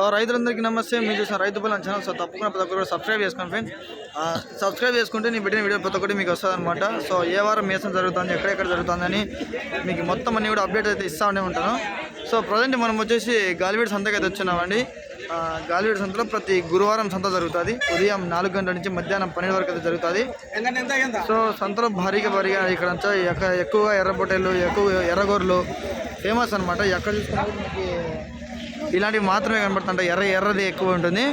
So రైతులందరికీ నమస్తే. మీరు చూసిన రైతు బలం ఛానల్ సో తప్పకుండా ప్రతి ఒక్కరు సబ్స్క్రైబ్ చేసుకోండి ఫ్రెండ్స్ సబ్స్క్రైబ్ చేసుకుంటే నేను పెట్టిన వీడియో ప్రతి ఒక్కటి మీకు వస్తుంది అనమాట సో ఏ వారం మేసం జరుగుతుంది ఎక్కడెక్కడ జరుగుతుందని మీకు మొత్తం అన్ని కూడా అప్డేట్ అయితే ఇస్తూనే ఉంటాను. సో ప్రజెంట్ మనం వచ్చేసి గాలివీడి సంతకి అయితే వచ్చినామండి ఆ, గాలివీడి సంతలో ప్రతి గురువారం సంత జరుగుతుంది. ఉదయం నాలుగు గంటల నుంచి మధ్యాహ్నం పన్నెండు వరకు అయితే జరుగుతుంది. సో సంతలో భారీగా భారీగా ఇక్కడ ఎక్కువగా ఎర్ర ఎక్కువ ఎర్రగోర్లు ఫేమస్ అనమాట ఎక్కడ చూసుకున్నా మనకి ఇలాంటివి మాత్రమే కనబడుతుంటాయి. ఎర్ర ఎర్రది ఎక్కువ ఉంటుంది.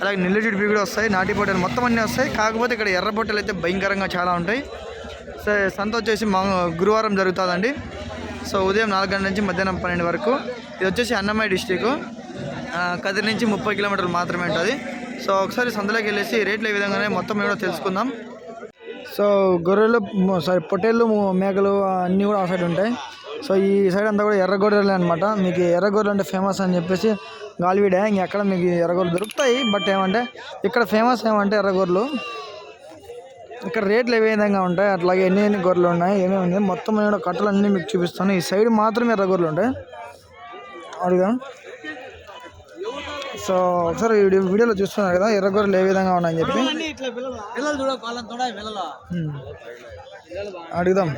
అలాగే నిల్లుజిడిపి కూడా వస్తాయి. నాటి పొట్టలు మొత్తం అన్నీ వస్తాయి. కాకపోతే ఇక్కడ ఎర్ర పొట్టలు అయితే భయంకరంగా చాలా ఉంటాయి. సో సంత వచ్చేసి మా గురువారం జరుగుతుందండి. సో ఉదయం నాలుగు గంటల నుంచి మధ్యాహ్నం పన్నెండు వరకు. ఇది వచ్చేసి అన్నమయ్య డిస్టిక్. కదిరి నుంచి ముప్పై కిలోమీటర్లు మాత్రమే ఉంటుంది. సో ఒకసారి సంతలోకి వెళ్ళేసి రేట్లు ఏ విధంగానే మొత్తం మేము కూడా తెలుసుకుందాం. సో గొర్రెలు సారీ పొట్టేళ్ళు మేకలు అన్నీ కూడా ఆ సైడ్ ఉంటాయి. సో ఈ సైడ్ అంతా కూడా ఎర్ర గొర్రెలు అనమాట మీకు ఎర్ర గొర్రెలు అంటే ఫేమస్ అని చెప్పేసి గాలివీడే ఇంకెక్కడ మీకు ఎర్ర గొర్రెలు దొరుకుతాయి. బట్ ఏమంటే ఇక్కడ ఫేమస్ ఏమంటే ఎర్ర గొర్రెలు ఇక్కడ రేట్లు ఏ విధంగా ఉంటాయి అట్లాగే ఎన్ని ఎన్ని గొర్రెలు ఉన్నాయి ఏమేమి ఉంది మొత్తం నేను కట్టలు అన్నీ మీకు చూపిస్తాను. ఈ సైడ్ మాత్రమే ఎర్ర గొర్రెలు ఉంటాయి. అడుగుదాం సో ఒకసారి వీడియో వీడియోలో చూస్తున్నారు కదా ఎర్ర గొర్రెలు ఏ విధంగా ఉన్నాయని చెప్పి. అడుగుదాం.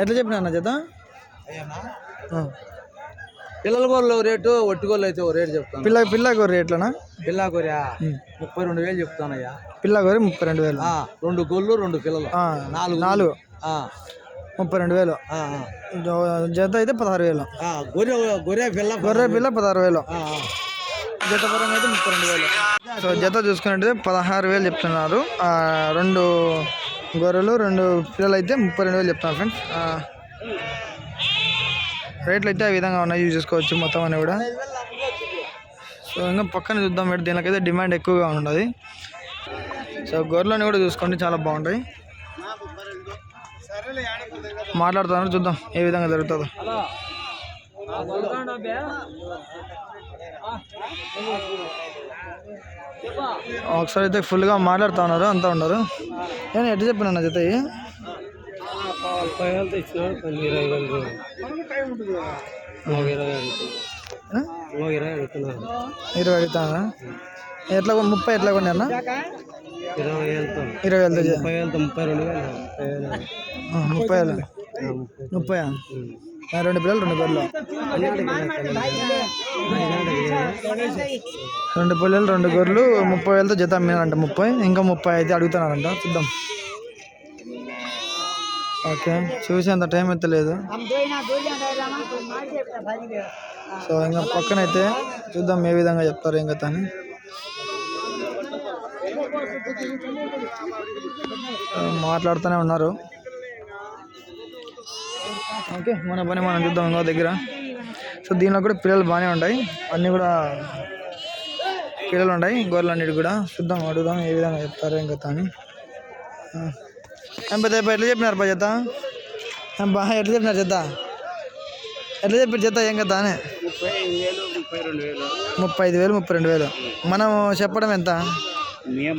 ఎట్లా చెప్పినా అన్న చేత. పిల్లల గొర్రెలు రేటు ఒట్టుగోళ్ళు అయితే ఓ రేటు చెప్తాను. పిల్ల పిల్ల గొర్రె ఎట్లనా పిల్ల గొర్రె ముప్పై రెండు వేలు చెప్తానయ్యా. పిల్ల గొర్రె ముప్పై రెండు వేలు. రెండు గొర్రెలు రెండు పిల్లలు. నాలుగు. నాలుగు. ముప్పై రెండు వేలు. జత అయితే పదహారు వేలు. గొర్రె గొర్రె పిల్ల గొర్రె పిల్ల పదహారు వేలు. జత పరంగా అయితే ముప్పై రెండు వేలు. సో జత చూసుకున్నట్టు పదహారు వేలు చెప్తున్నారు. రెండు గొర్రెలు రెండు పిల్లలు అయితే ముప్పై రెండు వేలు చెప్తున్నారు ఫ్రెండ్స్ రేట్లు అయితే ఆ విధంగా ఉన్నాయి యూజ్ చేసుకోవచ్చు మొత్తం అని కూడా. సో ఇంకా పక్కన చూద్దాం పెట్టి దీనికైతే డిమాండ్ ఎక్కువగా ఉన్నది. సో గొర్రెలని కూడా చూసుకోండి చాలా బాగుంటాయి. మాట్లాడుతున్నారు చూద్దాం ఏ విధంగా జరుగుతుందో. ఒకసారి అయితే ఫుల్గా మాట్లాడుతూ ఉన్నారు అంతా ఉన్నారు. నేను ఎట్లా చెప్పిన జత ఇవి? ఆ? ఇరవై అడుగుతానా ఎట్లా ముప్పై ఎట్లా కొన్నా ఇరవై వేలతో చే- ముప్పై రెండు వేలు. ఆ, ముప్పై వేలు. ముప్పై రెండు పిల్లలు రెండు పిల్లలు రెండు పిల్లలు రెండు గొర్రెలు ముప్పై వేలతో జత అమ్మినారంట ముప్పై ఇంకా ముప్పై అయితే అడుగుతున్నారంట. చూద్దాం. ఓకే చూసేంత టైం అయితే లేదు. సో ఇంకా పక్కనైతే చూద్దాం ఏ విధంగా చెప్తారు ఇంకా తను మాట్లాడుతూనే ఉన్నారు. ఓకే మన పని మనం చూద్దాం ఇంకో దగ్గర. సో దీనిలో కూడా పిల్లలు బాగానే ఉంటాయి. అన్నీ కూడా పిల్లలు ఉంటాయి గొర్రెలు అన్నిటి కూడా. చూద్దాం అడుగుదాం ఏ విధంగా చెప్తారు ఇంకా తాని. పెద్ద ఎట్లా చెప్పినారు బా చేత బా ఎట్లా చెప్పినారు చేత ఎట్లా చెప్పారు చేత ఏం కదా అని? ముప్పై ఐదు వేలు ముప్పై రెండు వేలు. మనం చెప్పడం ఎంత?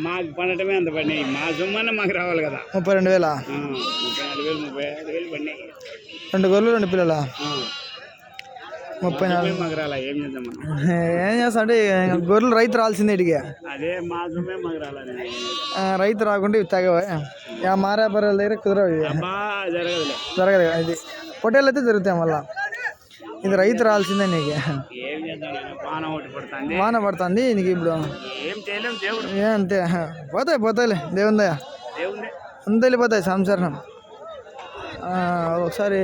మాకు పడటమే అంత పడినాయి. మా సొమ్మన్న మాకు రావాలి కదా. ముప్పై రెండు వేలా? ముప్పై నాలుగు వేలు ముప్పై ఐదు వేలు పడినాయి. రెండు గొర్రెలు రెండు పిల్లలా? ముప్పై నాలుగు. ఏం చేస్తా అంటే గొర్రెలు రైతు రాల్సిందే ఆ, రైతు రాకుంటే ఇవి తగవా? మారాపర్ల దగ్గర కుదరవు జరగదు ఇది. పొట్టేళ్ళు అయితే జరుగుతాయి మళ్ళా. ఇది రైతు రాల్సిందే నీకు. వాన పడుతుంది. నీకు ఇప్పుడు. అంతే. పోతాయి పోతాయిలే. దేవుందయ్య దేవుడే అంత వెళ్ళిపోతాయి సంసారం. ఒకసారి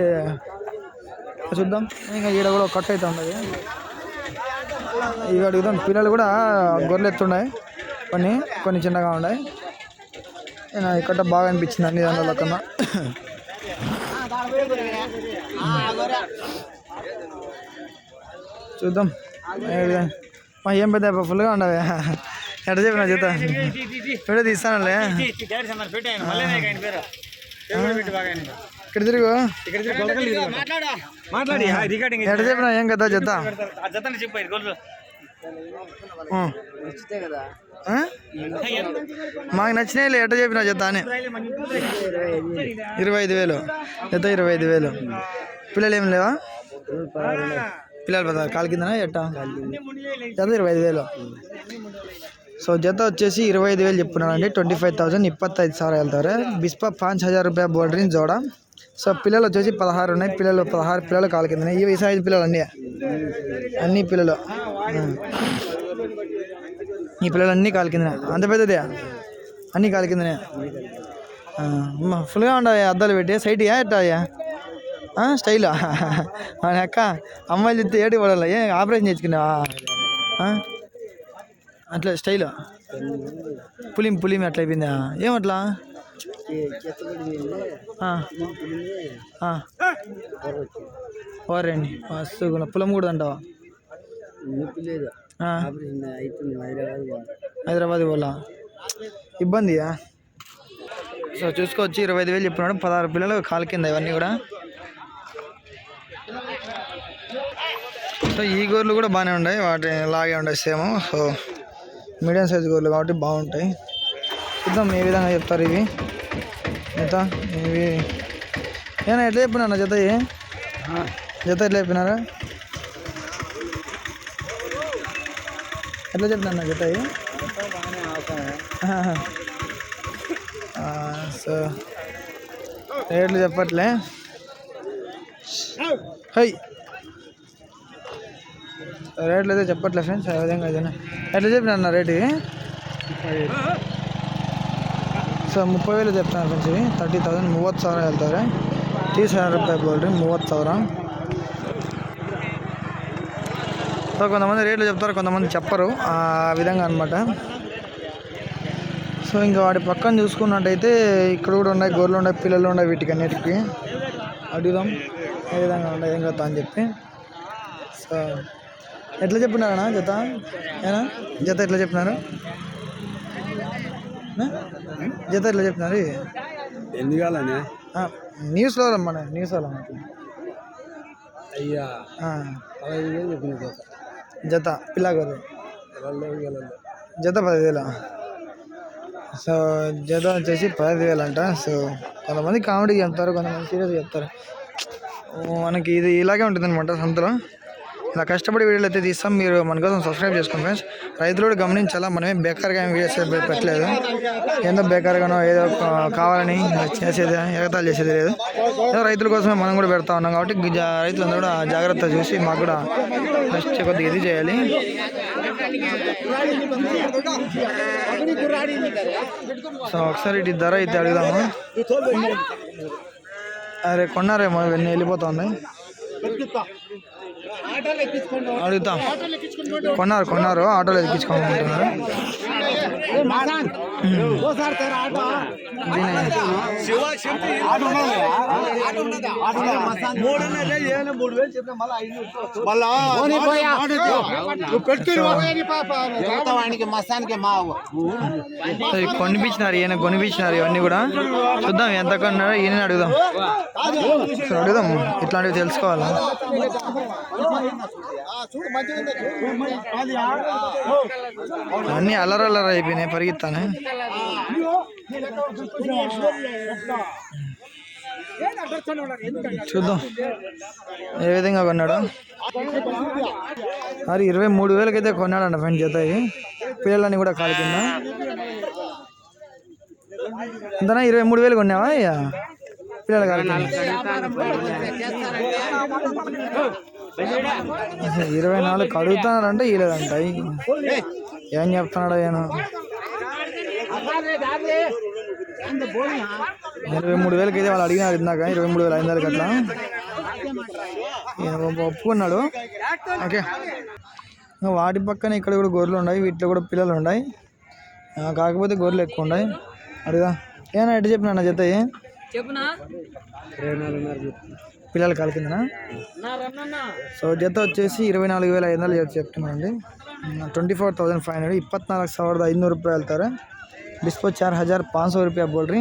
చూద్దాం. ఇంకా ఈడ కూడా కట్ అయితే ఉండదు ఇవి అడుగుదాం. పిల్లలు కూడా గొర్రెలు ఎత్తున్నాయి కొన్ని కొన్ని చిన్నగా ఉన్నాయి. కట్ట బాగా అనిపించింది? అన్ని దాంట్లో కన్నా. చూద్దాం. మా ఏం పెద్ద ఫుల్గా ఉండవే. ఎట్ట చెప్పిన చేత. వీడియో తీస్తానులే. ఇక్కడ తిరుగు. చెప్పినా ఏం కదా జత? మాకు నచ్చినాయిలే ఎట్ట చెప్పిన జత అని. ఇరవై ఐదు వేలు. జత ఇరవై ఐదు వేలు. పిల్లలు ఏం లేవా? పిల్లలు పదా కాలు కిందనా ఎట్ట? జత ఇరవై ఐదు వేలు. సో జత వచ్చేసి ఇరవై ఐదు వేలు చెప్తున్నారండి ట్వంటీ ఫైవ్ థౌసండ్ ఇప్పత్తైదు సార్ వెళ్తారు బిస్పా పాంచ్ హజార్ రూపాయ బోర్డరిన్ జోడా. సో పిల్లలు వచ్చేసి పదహారు ఉన్నాయి. పిల్లలు పదహారు పిల్లలు కాలు కింద ఈ సైజు పిల్లలు అన్నీ. అన్ని పిల్లలు. ఈ పిల్లలు అన్నీ కాలు కిందనే అంత పెద్దదే. అన్నీ కాలు కిందనే ఫుల్గా ఉండవు అద్దాలు పెట్టి. సైట్ ఎట్టా స్టైలా మన అక్క? అమ్మాయిలు చెప్తే ఏడు పడాలి? ఏ ఆపరేషన్ చేసుకున్నావా అట్లా స్టైల్ పులిం పులిం అట్లా అయిపోయిందా? ఏమట్లా? ఓరండి మస్తు పులం కూడా అంటావా హైదరాబాద్ హైదరాబాద్ పోలా? ఇబ్బందియా? సో చూసుకోవచ్చు ఇరవై ఐదు వేలు చెప్పినాడు. పదహారు పిల్లలు కాలు కింద ఇవన్నీ కూడా. సో ఈ గోర్లు కూడా బాగానే ఉన్నాయి వాటి లాగే ఉంటాయి సేమ్. సో మీడియం సైజ్ గోర్లు కాబట్టి బాగుంటాయి. చూద్దాం ఏ విధంగా చెప్తారు ఇవి. జత ఇవి. నేను ఎట్లా చెప్పినా జత జత ఎట్లా చెప్పినారా? ఎట్లా చెప్పినా జత సో రేట్లు చెప్పట్లే. హై. రేట్లు అయితే చెప్పట్లే ఫ్రెండ్స్ ఆ విధంగా అయితే. ఎట్లా చెప్పినా రేటు ಸೊ ಮುಪ್ಪೈ ವೇಲು చెప్తున్నారు ఫ్రెండ్స్ ఇవి ತರ್ಟಿ ತೌಸಂಡ್ ಮೂವತ್ತು ಸಾವಿರ ಹೇಳ್ತಾರೆ ತೀಸ್ ಸಾವಿರ ರೂಪಾಯಿ ಬೋಲ್ರಿ ಮೂವತ್ತು ಸಾವಿರ సో కొంతమంది రేట్లు చెప్తారు కొంతమంది చెప్పరు ఆ విధంగా అనమాట సో ఇంకా వాటి పక్కన చూసుకున్నట్టయితే ఇక్కడ కూడా ఉన్నాయి గొర్రెలు ఉన్నాయి పిల్లలు ఉన్నాయి వీటికి అన్నిటికీ అడుగుదాం ఏ విధంగా ఉన్నాయి ఏం కదా అని చెప్పి సో ఎట్లా చెప్పినారన్నా జత ఏనా జత ఎట్లా చెప్పినారు ఆ? జత ఎట్లా ఇవి? ఎన్ని కావాలనే? రమ్మని న్యూస్లో రమ్మని. అయ్యా. ఆ, పదహైదు వేలు చెప్పిన జత. జత పిల్ల గొర్రె రెండు వేలు జత పదివేల? సో జత వచ్చేసి పదిహేను వేలు అంట సో కొంతమంది కామెడీ చెప్తారు కొంతమంది సీరియస్ చెప్తారు. మనకి ఇది ఇలాగే ఉంటుంది అనమాట సంతలో. ఇలా కష్టపడి వీడియోలు అయితే తీస్తాం. మీరు మన కోసం సబ్స్క్రైబ్ చేసుకోండి ఫ్రెండ్స్ రైతులు కూడా గమనించాలా? మనమే బేకార్గా ఏం వీడియోస్ పెట్టలేదు. ఏదో బేకార్గానో ఏదో కావాలని చేసేది ఎగతాలు చేసేది లేదు. ఏదో రైతుల కోసమే మనం కూడా పెడతా ఉన్నాం కాబట్టి రైతులందరూ కూడా జాగ్రత్త చూసి మాకు కూడా ఫస్ట్ కొద్దిగా ఇది చేయాలి. సో ఒకసారి ఇటు ధర అయితే అడుగుదాము. అరే కొన్నారేమో ఇవన్నీ వెళ్ళిపోతా ఉన్నాయి. అడుగుతాం. కొన్నారు కొన్నారు. ఆటోలో ఎక్కించుకోమంటున్నారు. వానికి మస్తానికి మా కొనిపించినారు ఈయన కొనిపించినారు ఇవన్నీ కూడా. చూద్దాం ఎంత కొన్నారో ఈయన అడుగుదాం. అడుగుదాం. ఇట్లాంటివి తెలుసుకోవాలా? అన్నీ అల్లరి అల్లరి అయిపోయినాయి పరిగెత్తానే. చూద్దాం. ఏ విధంగా కొన్నాడు? మరి ఇరవై మూడు వేలకైతే కొన్నాడంట ఫ్రెండ్ జత పిల్లలని కూడా కాలు కింద. ఇరవై మూడు వేలు కొన్నావా అయ్యా? పిల్లలు కాలు ఇరవై నాలుగు కడుగుతున్నారంటే ఇలేదంట ఏం చెప్తున్నాడో ఏమో. ఇరవై మూడు వేలకి అయితే వాళ్ళు అడిగినారు ఇందాక ఇరవై మూడు వేల ఐదు వందలకి అట్లా ఈయన ఒప్పు- ఒప్పుకున్నాడు ఓకే ఇంకా వాటి పక్కన ఇక్కడ కూడా గొర్రెలు ఉన్నాయి వీటిలో కూడా పిల్లలు ఉన్నాయి ఆ, కాకపోతే గొర్రెలు ఎక్కువ ఉన్నాయి అడుగుదా ఏనా ఎటు చెప్పినా జత ఇవి? పిల్లల కాలు కిందనా సో జత వచ్చేసి ఇరవై నాలుగు వేల ఐదు వందలు చెప్తున్నానండి twenty four thousand five hundred ಇಪ್ಪತ್ನಾಲ್ಕು ಸಾವಿರದ ಐನೂರು ರೂಪಾಯಿ ಹೇಳ್ತಾರೆ డిస్పో చార్ హజార్ పాంచ్ సో రూపాయ బోల్ రీ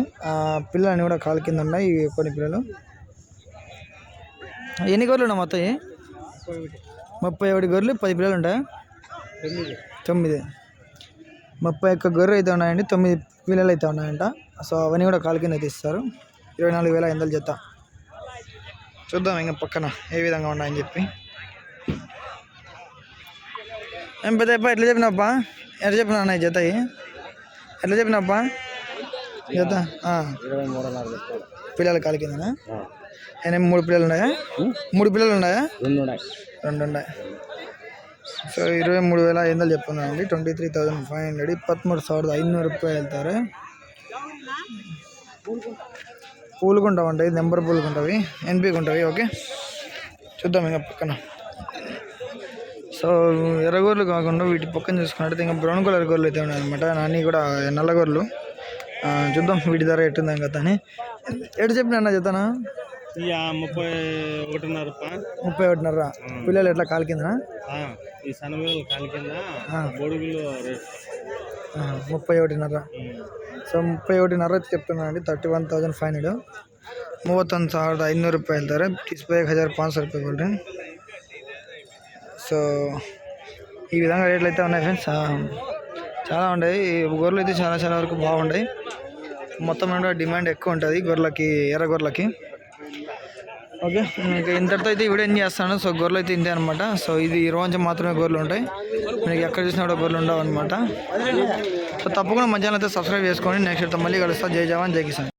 పిల్లలని కూడా కాలు కింద ఉన్నాయి ఈ కొన్ని పిల్లలు. ఎన్ని గొర్రెలు ఉన్నాయి మొత్తం? ముప్పై ఒకటి గొర్రెలు పది పిల్లలు ఉంటాయా? తొమ్మిది. ముప్పై ఒక్క గొర్రెలు అయితే ఉన్నాయండి తొమ్మిది పిల్లలు అయితే ఉన్నాయంట. సో అవన్నీ కూడా కాలు కింద తీస్తారు. ఇరవై నాలుగు వేల ఐదు జత చూద్దాం ఇంకా పక్కన ఏ విధంగా ఉన్నాయని చెప్పి. ఏం పెద్ద ఎట్లా చెప్పినప్పా ఎట్లా చెప్పినా జత? ఎట్లా చెప్పినప్పా జత పిల్లలు కాలి కిందనా ఆయన మూడు పిల్లలు ఉన్నాయా? మూడు పిల్లలు ఉన్నాయా? రెండు ఉన్నాయి. సో ఇరవై మూడు వేల ఐదు వందలు చెప్తున్నానండి. Twenty three thousand five hundred. ఇప్పత్మూడు ಸಾವಿರದ ಐನೂರು ರೂಪಾಯಿ ಹೇಳ್ತಾರೆ పూలుకుంటావు ఉంటాయి నెంబర్ పూలుకుంటావి? ఎన్పీకి ఉంటాయి ఓకే. చూద్దాం ఇంకా పక్కన. సో ఎర్రగోర్లు కాకుండా వీటి పక్కన చూసుకున్నట్టయితే ఇంకా బ్రౌన్ కలర్ గొర్రెలు అయితే ఉన్నాయన్నమాట నాన్నీ కూడా నల్ల గొర్రెలు చూద్దాం వీటి ధర ఎట్టుందా కదా అని ఎటు చెప్పిన చెప్తానా? ముప్పై ఒకటిన్నర ముప్పై ఒకటిన్నర. పిల్లలు ఎట్లా కాలు కింద ముప్పై ఒకటిన్నర సో ముప్పై ఒకటిన్నర చెప్తున్నాను అండి thirty one thousand five hundred ಮೂವತ್ತೊಂದು సార్ ఐదు రూపాయలు ಇದ್ದಾರೆ ಇಸ್ హజార్ ಹಜಾರ್ ಪಾಂಚ್ ರೂಪಾಯಿ సో ఈ విధంగా రేట్లు అయితే ఉన్నాయి ఫ్రెండ్స్. చాలా ఉన్నాయి. గొర్రెలు అయితే చాలా చాలా వరకు బాగున్నాయి. మొత్తం నుండి డిమాండ్ ఎక్కువ ఉంటుంది గొర్రెలకి ఎర్ర గొర్రెలకి. ఓకే ఇంకా ఇంతటితో అయితే ఇవి ఏం చేస్తాను. సో గొర్రెలు అయితే ఇంతే అనమాట సో ఇది ఈ రోజు మాత్రమే గొర్రెలు ఉంటాయి. మీకు ఎక్కడ చూసినా కూడా గొర్రెలు ఉండవు అనమాట సో తప్పకుండా మధ్యాహ్నం అయితే సబ్స్క్రైబ్ చేసుకోండి నెక్స్ట్ అయితే మళ్ళీ కలుస్తా. జై జవాన్ జై కిసాన్.